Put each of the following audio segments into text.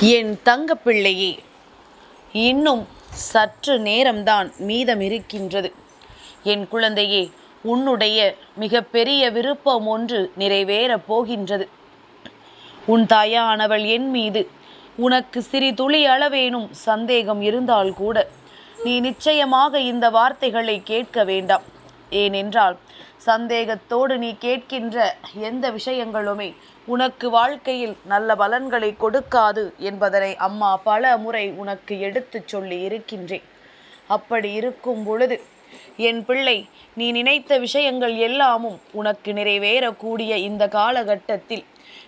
என் தங்கப்பிள்ளையே இன்னும் சற்று நேரம்தான் மீதம் இருக்கின்றது. என் குழந்தையே உன்னுடைய மிகப்பெரிய விருப்பம் ஒன்று நிறைவேறப் போகின்றது. உன் தாயானவள் என் மீது உனக்கு சிறிதுளி அளவேனும் சந்தேகம் இருந்தால் கூட நீ நிச்சயமாக இந்த வார்த்தைகளை கேட்க வேண்டாம். ஏனென்றால் சந்தேகத்தோடு நீ கேட்கின்ற எந்த விஷயங்களுமே உனக்கு வாழ்க்கையில் நல்ல பலன்களை கொடுக்காது என்பதனை அம்மா பல முறை உனக்கு எடுத்துச் சொல்லி இருக்கின்றேன். அப்படி இருக்கும் பொழுது என் பிள்ளை நீ நினைத்த விஷயங்கள் எல்லாமும் உனக்கு நிறைவேறக்கூடிய இந்த காலகட்டத்தில்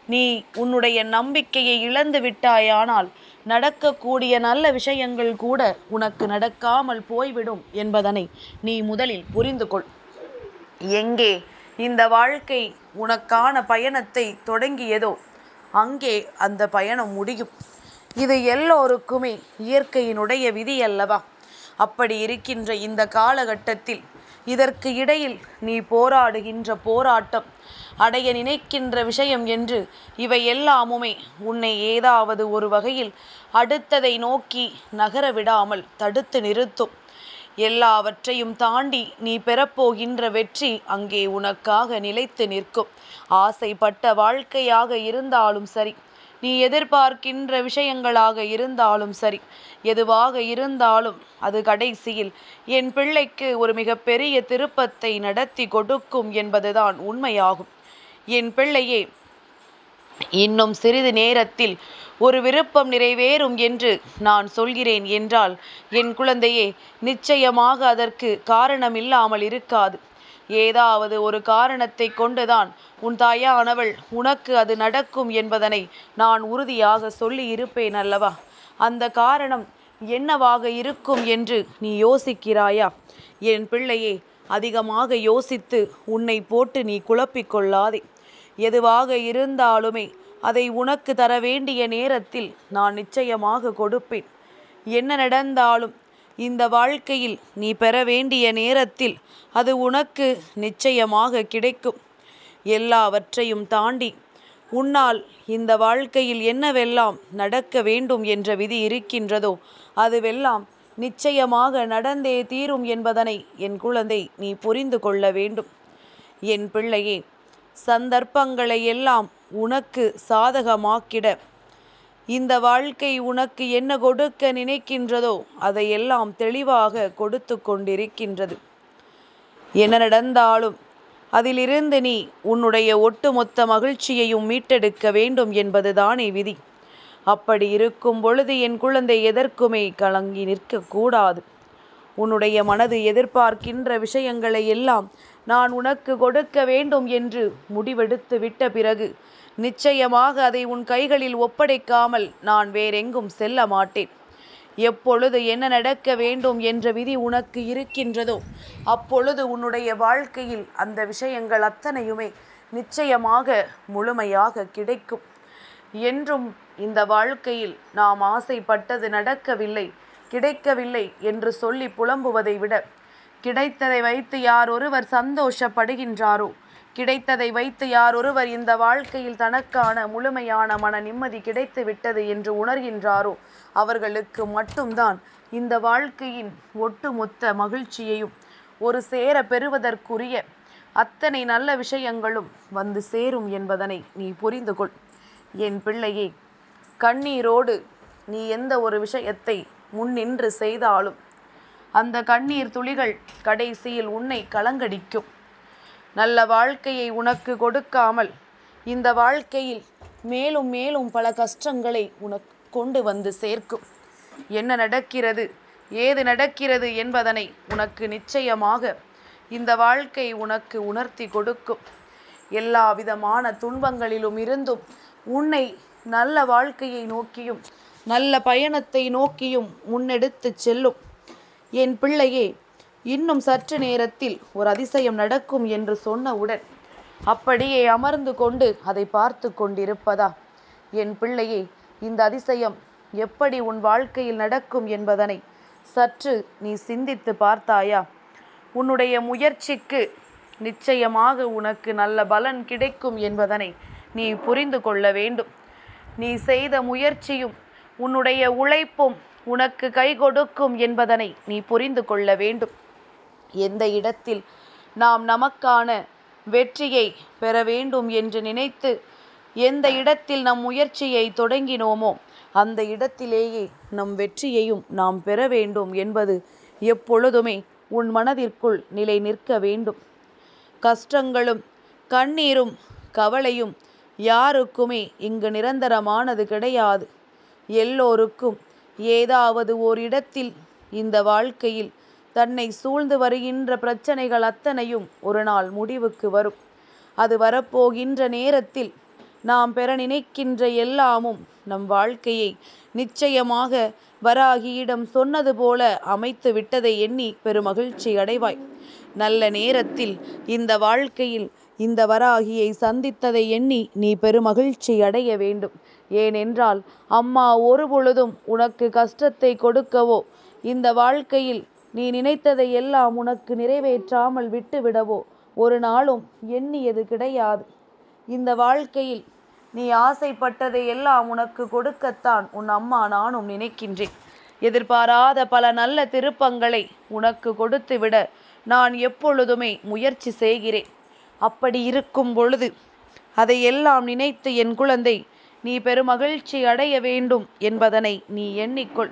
நீ உன்னுடைய நம்பிக்கையை இழந்து விட்டாயானால் நடக்கக்கூடிய நல்ல விஷயங்கள் கூட உனக்கு நடக்காமல் போய்விடும் என்பதனை நீ முதலில் புரிந்து கொள் எங்கே இந்த வாழ்க்கை உனக்கான பயணத்தை தொடங்கியதோ அங்கே அந்த பயணம் முடியும். இது எல்லோருக்குமே இயற்கையினுடைய விதி அல்லவா? அப்படி இருக்கின்ற இந்த காலகட்டத்தில் இதற்கு இடையில் நீ போராடுகின்ற போராட்டம் அடைய நினைக்கின்ற விஷயம் என்று இவை எல்லாமுமே உன்னை ஏதாவது ஒரு வகையில் அடுத்ததை நோக்கி நகர விடாமல் தடுத்து நிறுத்தும். எல்லாவற்றையும் தாண்டி நீ பெறப்போகின்ற வெற்றி அங்கே உனக்காக நிலைத்து நிற்கும். ஆசைப்பட்ட வாழ்க்கையாக இருந்தாலும் சரி நீ எதிர்பார்க்கின்ற விஷயங்களாக இருந்தாலும் சரி எதுவாக இருந்தாலும் அது கடைசியில் என் பிள்ளைக்கு ஒரு மிகப்பெரிய திருப்பத்தை நடத்தி கொடுக்கும் என்பதுதான் உண்மையாகும். என் பிள்ளையே இன்னும் சிறிது நேரத்தில் ஒரு விருப்பம் நிறைவேறும் என்று நான் சொல்கிறேன் என்றால் என் குழந்தையே நிச்சயமாக அதற்கு காரணமில்லாமல் இருக்காது. ஏதாவது ஒரு காரணத்தை கொண்டுதான் உன் தாயானவள் உனக்கு அது நடக்கும் என்பதனை நான் உறுதியாக சொல்லி இருப்பேன் அல்லவா? அந்த காரணம் என்னவாக இருக்கும் என்று நீ யோசிக்கிறாயா? என் பிள்ளையே அதிகமாக யோசித்து உன்னை போட்டு நீ குழப்பிக்கொள்ளாதே எதுவாக இருந்தாலுமே அதை உனக்கு தர வேண்டிய நேரத்தில் நான் நிச்சயமாக கொடுப்பேன். என்ன நடந்தாலும் இந்த வாழ்க்கையில் நீ பெற வேண்டிய நேரத்தில் அது உனக்கு நிச்சயமாக கிடைக்கும். எல்லாவற்றையும் தாண்டி உன்னால் இந்த வாழ்க்கையில் என்னவெல்லாம் நடக்க வேண்டும் என்ற விதி இருக்கின்றதோ அதுவெல்லாம் நிச்சயமாக நடந்தே தீரும் என்பதனை என் குழந்தை நீ புரிந்து கொள்ள வேண்டும். என் பிள்ளையே சந்தர்ப்பங்களை எல்லாம் உனக்கு சாதகமாக்கிட. இந்த வாழ்க்கை உனக்கு என்ன கொடுக்க நினைக்கின்றதோ அதையெல்லாம் தெளிவாக கொடுத்து கொண்டிருக்கின்றது. என்ன நடந்தாலும் அதிலிருந்து நீ உன்னுடைய ஒட்டுமொத்த மகிழ்ச்சியையும் மீட்டெடுக்க வேண்டும் என்பதுதானே விதி. அப்படி இருக்கும் பொழுது என் குழந்தை எதற்குமே கலங்கி நிற்கக்கூடாது. உன்னுடைய மனது எதிர்பார்க்கின்ற விஷயங்களை எல்லாம் நான் உனக்கு கொடுக்க வேண்டும் என்று முடிவெடுத்து விட்ட பிறகு நிச்சயமாக அதை உன் கைகளில் ஒப்படைக்காமல் நான் வேறெங்கும் செல்ல மாட்டேன். எப்பொழுது என்ன நடக்க வேண்டும் என்ற விதி உனக்கு இருக்கின்றதோ அப்பொழுது உன்னுடைய வாழ்க்கையில் அந்த விஷயங்கள் அத்தனையுமே நிச்சயமாக முழுமையாக கிடைக்கும். என்றும் இந்த வாழ்க்கையில் நாம் ஆசைப்பட்டது நடக்கவில்லை. கிடைக்கவில்லை என்று சொல்லி புலம்புவதை விட கிடைத்ததை வைத்து யார் ஒருவர் சந்தோஷப்படுகின்றாரோ கிடைத்ததை வைத்து யார் ஒருவர் இந்த வாழ்க்கையில் தனக்கான முழுமையான மன நிம்மதி கிடைத்து விட்டது என்று உணர்கின்றாரோ அவர்களுக்கு மட்டும்தான் இந்த வாழ்க்கையின் ஒட்டுமொத்த மகிழ்ச்சியையும் ஒரு சேர பெறுவதற்குரிய அத்தனை நல்ல விஷயங்களும் வந்து சேரும் என்பதனை நீ புரிந்து கொள் என் பிள்ளையே கண்ணீரோடு நீ எந்த ஒரு விஷயத்தை முன்னின்று செய்தாலும் அந்த கண்ணீர் துளிகள் கடைசியில் உன்னை கலங்கடிக்கும். நல்ல வாழ்க்கையை உனக்கு கொடுக்காமல் இந்த வாழ்க்கையில் மேலும் மேலும் பல கஷ்டங்களை உனக்கு கொண்டு வந்து சேர்க்கும். என்ன நடக்கிறது ஏது நடக்கிறது என்பதனை உனக்கு நிச்சயமாக இந்த வாழ்க்கை உனக்கு உணர்த்தி கொடுக்கும். எல்லா விதமான துன்பங்களிலும் இருந்தும் உன்னை நல்ல வாழ்க்கையை நோக்கியும் நல்ல பயணத்தை நோக்கியும் முன்னெடுத்து செல்லும். என் பிள்ளையே இன்னும் சற்று நேரத்தில் ஒரு அதிசயம் நடக்கும் என்று சொன்னவுடன் அப்படியே அமர்ந்து கொண்டு அதை பார்த்து கொண்டிருப்பதா? என் பிள்ளையே இந்த அதிசயம் எப்படி உன் வாழ்க்கையில் நடக்கும் என்பதனை சற்று நீ சிந்தித்து பார்த்தாயா? உன்னுடைய முயற்சிக்கு நிச்சயமாக உனக்கு நல்ல பலன் கிடைக்கும் என்பதனை நீ புரிந்து கொள்ள வேண்டும். நீ செய்த முயற்சியும் உன்னுடைய உழைப்பும் உனக்கு கை கொடுக்கும் என்பதனை நீ புரிந்து கொள்ள வேண்டும். எந்த இடத்தில் நாம் நமக்கான வெற்றியை பெற வேண்டும் என்று நினைத்து எந்த இடத்தில் நம் முயற்சியை தொடங்கினோமோ அந்த இடத்திலேயே நம் வெற்றியையும் நாம் பெற வேண்டும் என்பது எப்பொழுதுமே உன் மனதிற்குள் நிலை நிற்க வேண்டும். கஷ்டங்களும் கண்ணீரும் கவலையும் யாருக்குமே இங்கு நிரந்தரமானது கிடையாது. எல்லோருக்கும் ஏதாவது ஓரிடத்தில் இந்த வாழ்க்கையில் தன்னை சூழ்ந்து வருகின்ற பிரச்சனைகள் அத்தனையும் ஒரு நாள் முடிவுக்கு வரும். அது வரப்போகின்ற நேரத்தில் நாம் பெற நினைக்கின்ற எல்லாமும் நம் வாழ்க்கையை நிச்சயமாக வராகியிடம் சொன்னது போல அமைத்து விட்டதை எண்ணி பெருமகிழ்ச்சி அடைவாய். நல்ல நேரத்தில் இந்த வாழ்க்கையில் இந்த வராகியை சந்தித்ததை எண்ணி நீ பெருமகிழ்ச்சி அடைய வேண்டும். ஏனென்றால் அம்மா ஒரு பொழுதும் உனக்கு கஷ்டத்தை கொடுக்கவோ இந்த வாழ்க்கையில் நீ நினைத்ததை எல்லாம் உனக்கு நிறைவேற்றாமல் விட்டுவிடவோ ஒரு நாளும் எண்ணியது கிடையாது. இந்த வாழ்க்கையில் நீ ஆசைப்பட்டதை எல்லாம் உனக்கு கொடுக்கத்தான் உன் அம்மா நானும் நினைக்கின்றேன். எதிர்பாராத பல நல்ல திருப்பங்களை உனக்கு கொடுத்துவிட நான் எப்பொழுதுமே முயற்சி செய்கிறேன். அப்படி இருக்கும் பொழுது அதையெல்லாம் நினைத்து என் குழந்தை நீ பெருமகிழ்ச்சி அடைய வேண்டும் என்பதனை நீ எண்ணிக்கொள்.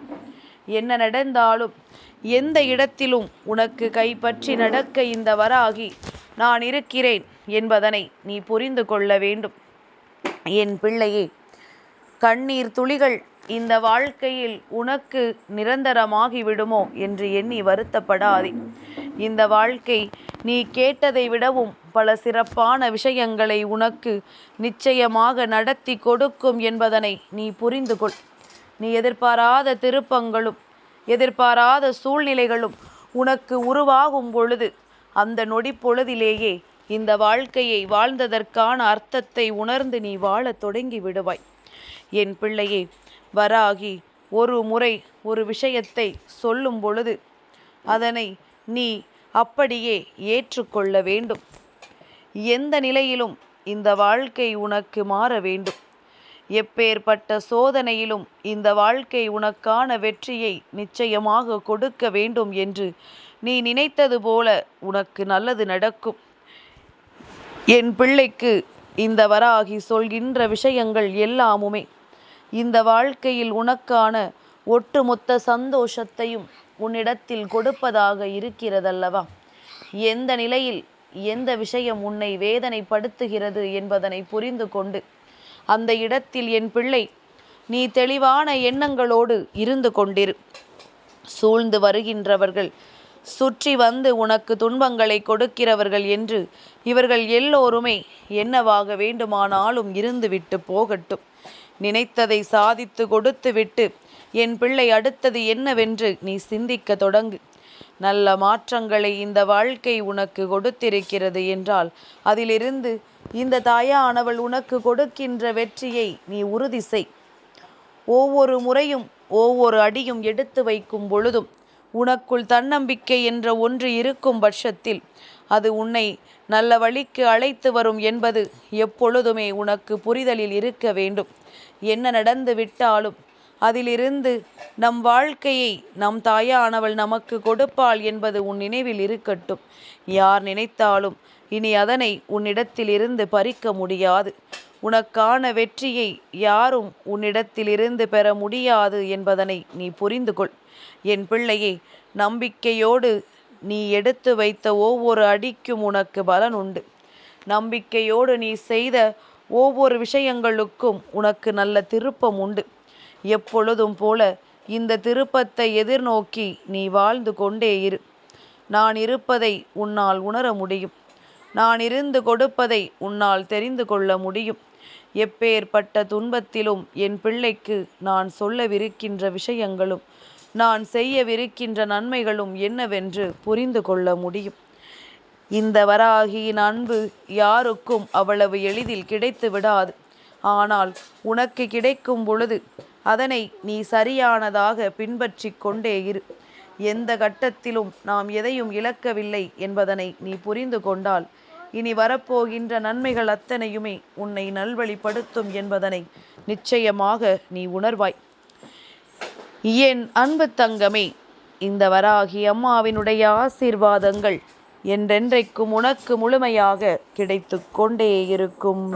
என்ன நடந்தாலும் எந்த இடத்திலும் உனக்கு கைப்பற்றி நடக்க இந்த வராகி நான் இருக்கிறேன் என்பதனை நீ புரிந்து கொள்ள வேண்டும் என் பிள்ளையே கண்ணீர் துளிகள் இந்த வாழ்க்கையில் உனக்கு நிரந்தரமாகி விடுமோ? என்று எண்ணி வருத்தப்படாதே. இந்த வாழ்க்கை நீ கேட்டதை விடவும் பல சிறப்பான விஷயங்களை உனக்கு நிச்சயமாக நடத்தி கொடுக்கும் என்பதனை நீ புரிந்து கொள். நீ எதிர்பாராத திருப்பங்களும் எதிர்பாராத சூழ்நிலைகளும் உனக்கு உருவாகும் பொழுது அந்த நொடி பொழுதிலேயே இந்த வாழ்க்கையை வாழ்ந்ததற்கான அர்த்தத்தை உணர்ந்து நீ வாழத் தொடங்கி விடுவாய். என் பிள்ளையே வராகி ஒரு முறை ஒரு விஷயத்தை சொல்லும் பொழுது அதனை நீ அப்படியே ஏற்றுக்கொள்ள வேண்டும். எந்த நிலையிலும் இந்த வாழ்க்கை உனக்கு மாற வேண்டும். எப்பேற்பட்ட சோதனையிலும் இந்த வாழ்க்கை உனக்கான வெற்றியை நிச்சயமாக கொடுக்க வேண்டும் என்று நீ நினைத்தது போல உனக்கு நல்லது நடக்கும். என் பிள்ளைக்கு இந்த வராகி சொல்கின்ற விஷயங்கள் எல்லாமுமே இந்த வாழ்க்கையில் உனக்கான ஒட்டுமொத்த சந்தோஷத்தையும் உன்னிடத்தில் கொடுப்பதாக இருக்கிறதல்லவா? எந்த நிலையில் எந்த விஷயம் உன்னை வேதனைப்படுத்துகிறது என்பதனை புரிந்து கொண்டு அந்த இடத்தில் என் பிள்ளை நீ தெளிவான எண்ணங்களோடு இருந்து கொண்டிரு. சூழ்ந்து வருகின்றவர்கள் சுற்றி வந்து உனக்கு துன்பங்களை கொடுக்கிறவர்கள் என்று இவர்கள் எல்லோருமே என்னவாக வேண்டுமானாலும் இருந்துவிட்டு போகட்டும். நினைத்ததை சாதித்து கொடுத்துவிட்டு என் பிள்ளை அடுத்தது என்னவென்று நீ சிந்திக்க தொடங்கு. நல்ல மாற்றங்களை இந்த வாழ்க்கை உனக்கு கொடுத்திருக்கிறது என்றால் அதிலிருந்து இந்த தாயானவள் உனக்கு கொடுக்கின்ற வெற்றியை நீ உறுதி செய். ஒவ்வொரு முறையும் ஒவ்வொரு அடியும் எடுத்து வைக்கும் பொழுதும் உனக்குள் தன்னம்பிக்கை என்ற ஒன்று இருக்கும் பட்சத்தில் அது உன்னை நல்ல வழிக்கு அழைத்து வரும் என்பது எப்பொழுதுமே உனக்கு புரிதலில் இருக்க வேண்டும். என்ன நடந்து விட்டாலும் அதிலிருந்து நம் வாழ்க்கையை நம் தாயானவள் நமக்கு கொடுப்பாள் என்பது உன் நினைவில் இருக்கட்டும். யார் நினைத்தாலும் இனி அதனை உன்னிடத்திலிருந்து பறிக்க முடியாது. உனக்கான வெற்றியை யாரும் உன்னிடத்திலிருந்து பெற முடியாது என்பதனை நீ புரிந்து கொள் என் பிள்ளையை நம்பிக்கையோடு நீ எடுத்து வைத்த ஒவ்வொரு அடிக்கும் உனக்கு பலன் உண்டு. நம்பிக்கையோடு நீ செய்த ஒவ்வொரு விஷயங்களுக்கும் உனக்கு நல்ல திருப்பம் உண்டு. எப்பொழுதும் போல இந்த திருப்பத்தை எதிர்நோக்கி நீ வாழ்ந்து கொண்டே இரு. நான் இருப்பதை உன்னால் உணர முடியும். நான் இருந்து கொடுப்பதை உன்னால் தெரிந்து கொள்ள முடியும். எப்பேற்பட்ட துன்பத்திலும் என் பிள்ளைக்கு நான் சொல்லவிருக்கின்ற விஷயங்களும் நான் செய்யவிருக்கின்ற நன்மைகளும் என்னவென்று புரிந்து கொள்ள முடியும். இந்த வராகியின் அன்பு யாருக்கும் அவ்வளவு எளிதில் கிடைத்து விடாது ஆனால் உனக்கு கிடைக்கும் பொழுது அதனை நீ சரியானதாக பின்பற்றி கொண்டே இரு. எந்த கட்டத்திலும் நாம் எதையும் இழக்கவில்லை என்பதனை நீ புரிந்து கொண்டால் இனி வரப்போகின்ற நன்மைகள் அத்தனையுமே உன்னை நல்வழிப்படுத்தும் என்பதனை நிச்சயமாக நீ உணர்வாய். என் அன்பு தங்கமே இந்த வராகி அம்மாவினுடைய ஆசீர்வாதங்கள் என்றென்றைக்கும் உனக்கு முழுமையாக கிடைத்து கொண்டே இருக்கும்.